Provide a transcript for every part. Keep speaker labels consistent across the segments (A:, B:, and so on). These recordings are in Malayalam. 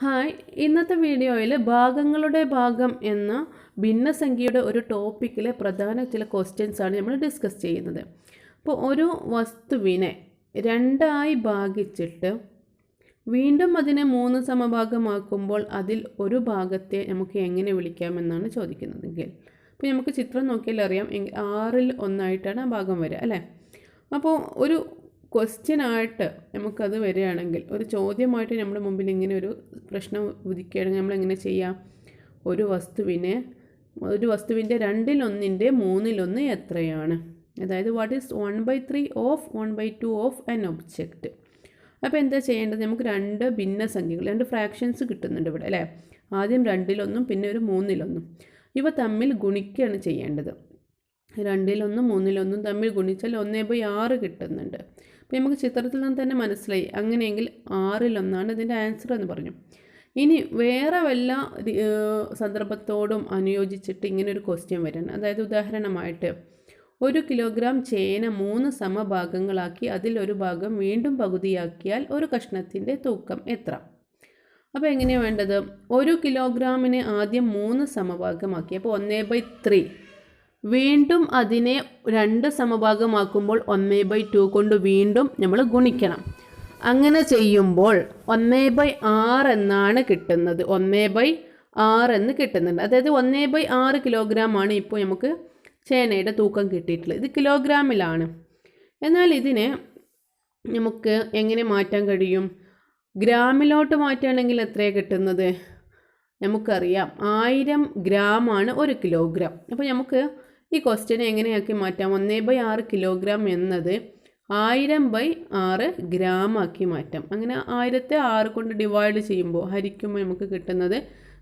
A: ഹായ്. ഇന്നത്തെ വീഡിയോയിൽ ഭാഗങ്ങളുടെ ഭാഗം എന്ന ഭിന്നസംഖ്യയുടെ ഒരു ടോപ്പിക്കിലെ പ്രധാന ചില ക്വസ്റ്റ്യൻസ് ആണ് നമ്മൾ ഡിസ്കസ് ചെയ്യുന്നത്. അപ്പോൾ ഒരു വസ്തുവിനെ രണ്ടായി ഭാഗിച്ചിട്ട് വീണ്ടും അതിനെ മൂന്ന് സമഭാഗമാക്കുമ്പോൾ അതിൽ ഒരു ഭാഗത്തെ നമുക്ക് എങ്ങനെ വിളിക്കാമെന്നാണ് ചോദിക്കുന്നതെങ്കിൽ അപ്പോൾ നമുക്ക് ചിത്രം നോക്കിയാൽ അറിയാം ആറിൽ ഒന്നായിട്ടാണ് ആ ഭാഗം വരിക അല്ലേ? അപ്പോൾ ഒരു ക്വസ്റ്റ്യൻ ആയിട്ട് നമുക്കത് വരികയാണെങ്കിൽ ഒരു ചോദ്യമായിട്ട് നമ്മുടെ മുമ്പിൽ ഇങ്ങനെ ഒരു പ്രശ്നം ഉദിക്കുകയാണെങ്കിൽ നമ്മൾ എങ്ങനെ ചെയ്യാം? ഒരു വസ്തുവിനെ ഒരു വസ്തുവിന്റെ രണ്ടിലൊന്നിന്റെ മൂന്നിലൊന്ന് എത്രയാണ്? അതായത് what is one by three of one by two of an object അപ്പോൾ എന്താ ചെയ്യേണ്ടത്? നമുക്ക് രണ്ട് ഭിന്ന സംഖ്യകൾ രണ്ട് ഫ്രാക്ഷൻസ് കിട്ടുന്നുണ്ട് ഇവിടെ അല്ലേ? ആദ്യം രണ്ടിലൊന്നും പിന്നെ ഒരു മൂന്നിലൊന്നും. ഇവ തമ്മിൽ ഗുണിക്കുകയാണ് ചെയ്യേണ്ടത്. രണ്ടിലൊന്നും മൂന്നിലൊന്നും തമ്മിൽ ഗുണിച്ചാൽ ഒന്നേ ബൈ ആറ് കിട്ടുന്നുണ്ട്. നമുക്ക് ചിത്രത്തിൽ നിന്ന് തന്നെ മനസ്സിലായി. അങ്ങനെയെങ്കിൽ ആറിലൊന്നാണ് ഇതിന്റെ ആൻസർ എന്ന് പറഞ്ഞു. ഇനി വേറെ വല്ല സന്ദർഭത്തോടും അനുയോജിച്ചിട്ട് ഇങ്ങനെ ഒരു ക്വസ്റ്റ്യൻ വരാൻ. അതായത് ഉദാഹരണമായിട്ട് ഒരു കിലോഗ്രാം ചേന മൂന്ന് സമഭാഗങ്ങളാക്കി അതിലൊരു ഭാഗം വീണ്ടും പകുതിയാക്കിയാൽ ഒരു കഷ്ണത്തിന്റെ തൂക്കം എത്ര? അപ്പോൾ എങ്ങനെയാണ് വേണ്ടത്? ഒരു കിലോഗ്രാമിനെ ആദ്യം മൂന്ന് സമഭാഗമാക്കി. അപ്പോൾ ഒന്നേ ബൈ ത്രീ വീണ്ടും അതിനെ രണ്ട് സമഭാഗമാക്കുമ്പോൾ ഒന്നേ ബൈ ടു കൊണ്ട് വീണ്ടും നമ്മൾ ഗുണിക്കണം. അങ്ങനെ ചെയ്യുമ്പോൾ ഒന്നേ ബൈ ആറ് എന്നാണ് കിട്ടുന്നത്. ഒന്നേ ബൈ ആറ് എന്ന് കിട്ടുന്നുണ്ട്. അതായത് ഒന്നേ ബൈ ആറ് കിലോഗ്രാം ആണ് ഇപ്പോൾ നമുക്ക് ചേനയുടെ തൂക്കം കിട്ടിയിട്ടുള്ളത്. ഇത് കിലോഗ്രാമിലാണ് എന്നാൽ ഇതിനെ നമുക്ക് എങ്ങനെ മാറ്റാൻ കഴിയും? ഗ്രാമിലോട്ട് മാറ്റുകയാണെങ്കിൽ എത്രയാണ് കിട്ടുന്നത്? നമുക്കറിയാം. ആയിരം ഗ്രാമാണ് ഒരു കിലോഗ്രാം അപ്പോൾ നമുക്ക് ഈ ക്വസ്റ്റ്യനെ എങ്ങനെയാക്കി മാറ്റാം? ഒന്നേ ബൈ ആറ് കിലോഗ്രാം എന്നത് ആയിരം ബൈ ആറ് ഗ്രാം ആക്കി മാറ്റാം. അങ്ങനെ ആയിരത്തെ ആറ് കൊണ്ട് ഡിവൈഡ് ചെയ്യുമ്പോൾ ഹരിക്കുമ്പോൾ നമുക്ക് കിട്ടുന്നത്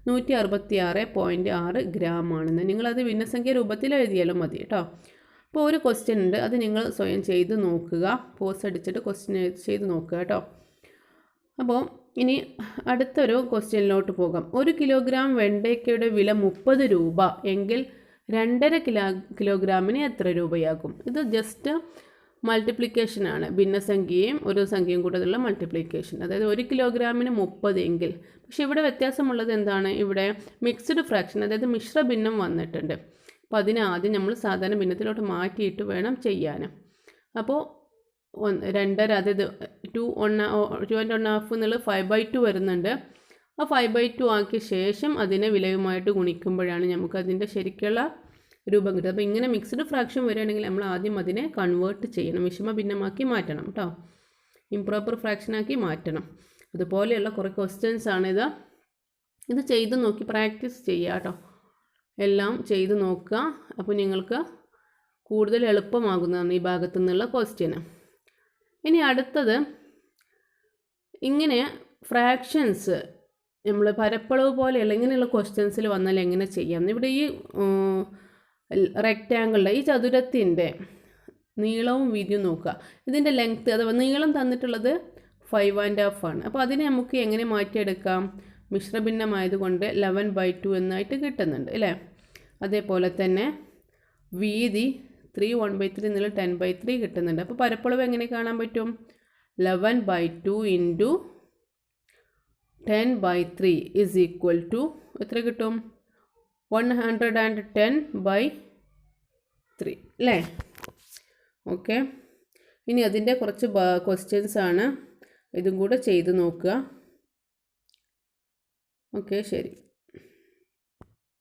A: നൂറ്റി അറുപത്തി ആറ് പോയിന്റ് ആറ് ഗ്രാം ആണെന്ന് നിങ്ങളത് ഭിന്നസംഖ്യ രൂപത്തിൽ എഴുതിയാലും മതി കേട്ടോ. അപ്പോൾ ഒരു ക്വസ്റ്റ്യൻ ഉണ്ട്. അത് നിങ്ങൾ സ്വയം ചെയ്ത് നോക്കുക. പോസ് അടിച്ചിട്ട് ക്വസ്റ്റ്യൻ ചെയ്ത് നോക്കുക കേട്ടോ. അപ്പോൾ ഇനി അടുത്തൊരു ക്വസ്റ്റ്യനിലോട്ട് പോകാം. ഒരു കിലോഗ്രാം വെണ്ടയ്ക്കയുടെ വില മുപ്പത് രൂപ. എങ്കിൽ രണ്ടര കിലോ കിലോഗ്രാമിന് എത്ര രൂപയാകും? ഇത് ജസ്റ്റ് മൾട്ടിപ്ലിക്കേഷനാണ് ഭിന്നസംഖ്യയും ഒരു സംഖ്യയും കൂടുതലുള്ള മൾട്ടിപ്ലിക്കേഷൻ അതായത് ഒരു കിലോഗ്രാമിന് മുപ്പത് എങ്കിൽ. പക്ഷേ ഇവിടെ വ്യത്യാസമുള്ളത് എന്താണ്? ഇവിടെ മിക്സ്ഡ് ഫ്രാക്ഷൻ അതായത് മിശ്ര ഭിന്നം വന്നിട്ടുണ്ട്. അപ്പോൾ അതിനാദ്യം നമ്മൾ സാധാരണ ഭിന്നത്തിലോട്ട് മാറ്റിയിട്ട് വേണം ചെയ്യാൻ അപ്പോൾ രണ്ടര അതായത് two on two and one half എന്നുള്ളത് ഫൈവ് ബൈ ടു വരുന്നുണ്ട്. ആ ഫൈവ് ബൈ ടു ആക്കിയ ശേഷം അതിനെ വിലയുമായിട്ട് ഗുണിക്കുമ്പോഴാണ് നമുക്ക് അതിന്റെ ശരിക്കുള്ള രൂപം കിട്ടുന്നത് അപ്പോൾ ഇങ്ങനെ മിക്സ്ഡ് ഫ്രാക്ഷൻ വരികയാണെങ്കിൽ നമ്മൾ ആദ്യം അതിനെ കൺവേർട്ട് ചെയ്യണം. വിഷമ ഭിന്നമാക്കി മാറ്റണം കേട്ടോ ഇംപ്രോപ്പർ ഫ്രാക്ഷനാക്കി മാറ്റണം. അതുപോലെയുള്ള കുറേ ക്വസ്റ്റ്യൻസ് ആണിത് ഇത്. ചെയ്ത് നോക്കി പ്രാക്ടീസ് ചെയ്യുക കേട്ടോ എല്ലാം ചെയ്ത് നോക്കുക. അപ്പോൾ നിങ്ങൾക്ക് കൂടുതൽ എളുപ്പമാകുന്നതാണ് ഈ ഭാഗത്തു നിന്നുള്ള ക്വസ്റ്റ്യന് ഇനി അടുത്തത് ഇങ്ങനെ ഫ്രാക്ഷൻസ് നമ്മൾ പരപ്പളവ് പോലെ ഇങ്ങനെയുള്ള ക്വസ്റ്റ്യൻസിൽ വന്നാൽ എങ്ങനെ ചെയ്യാം? ഇവിടെ ഈ റെക്റ്റാങ്കിളിന്റെ ഈ ചതുരത്തിന്റെ നീളവും വീതിയും നോക്കുക. ഇതിന്റെ ലെങ്ത്ത് അഥവാ നീളം തന്നിട്ടുള്ളത് ഫൈവ് ആൻഡ് ഹാഫ് ആണ്. അപ്പോൾ അതിനെ നമുക്ക് എങ്ങനെ മാറ്റിയെടുക്കാം? മിശ്രഭിന്നമായതുകൊണ്ട് ലെവൻ ബൈ ടു എന്നായിട്ട് കിട്ടുന്നുണ്ട് അല്ലേ? അതേപോലെ തന്നെ വീതി ത്രീ വൺ ബൈ ത്രീ എന്നുള്ള ടെൻ ബൈ ത്രീ കിട്ടുന്നുണ്ട്. അപ്പോൾ പരപ്പളവ് എങ്ങനെ കാണാൻ പറ്റും? Eleven by two into ten by three is equal to എത്ര കിട്ടും? One hundred and ten by three അല്ലേ ഓക്കെ ഇനി അതിന്റെ കുറച്ച് ക്വസ്റ്റ്യൻസ് ആണ്. ഇതും കൂടെ ചെയ്ത് നോക്കുക. ഓക്കെ ശരി.